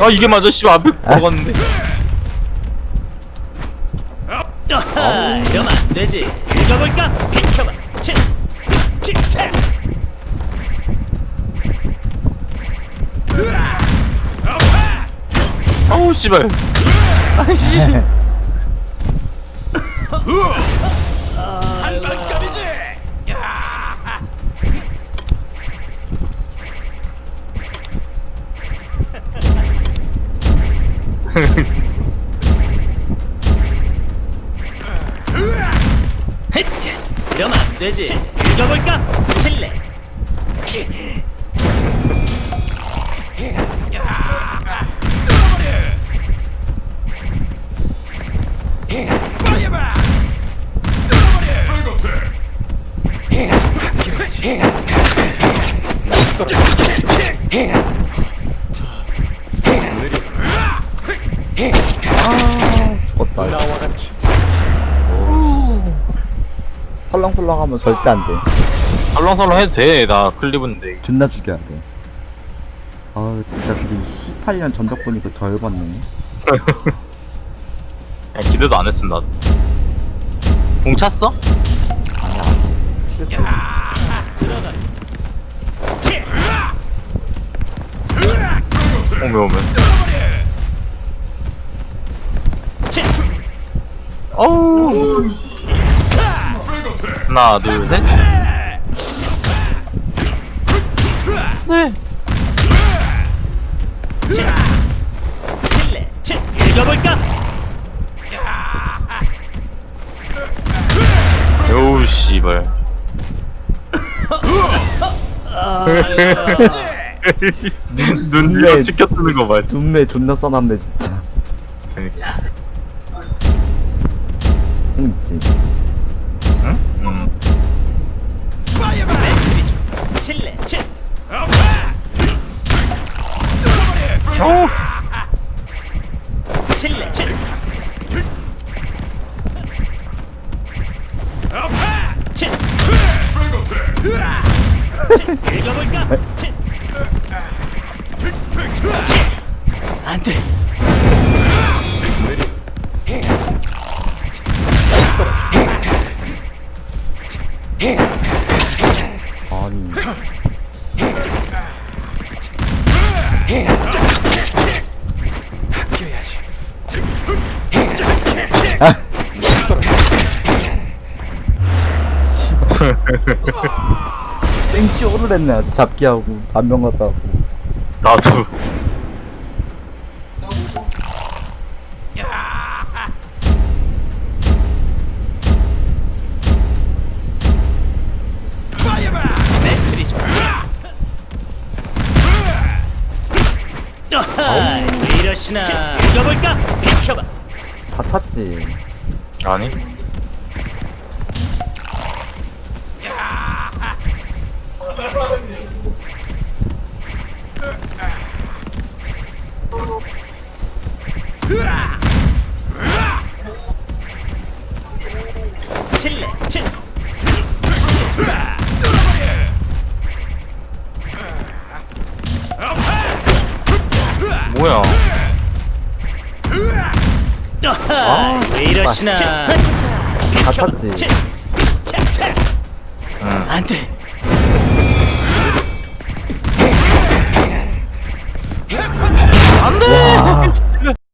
아 이게 맞아 씨발 앞에 먹었는데 아하, 이러면 안 되지. 읽어볼까? 비켜봐. 치, 치, 치. 아우 씨발 아이씨 한 방감이지. 이러면 안 되지. 읽어볼까? 실례. 죽었다. 설렁설렁하면 절대 안 돼. 설렁설렁 해도 돼 나 클리브인데 존나 죽여야 돼. 아우 진짜 근데 18년 전적 보니까 더 열받네. 그냥 기대도 안 했음 나도 궁 찼어? 오면 오면 치. 어우 하나 둘셋 네 실례. 치. 읽어볼까? 요우 씨발 눈 눈매. 이거 지켜뜨는 거봐 씨. 눈매 존나 써놨네 진짜. 그러니까. 안 돼. 아니. 생쇼를 했네 아주 잡기하고 반면 갔다 하고 나도 이러시나? 읽어볼까? 비켜봐. 다 찼지. 아니 왜 이러시나? 다 찼지. 응. 안 돼. 안돼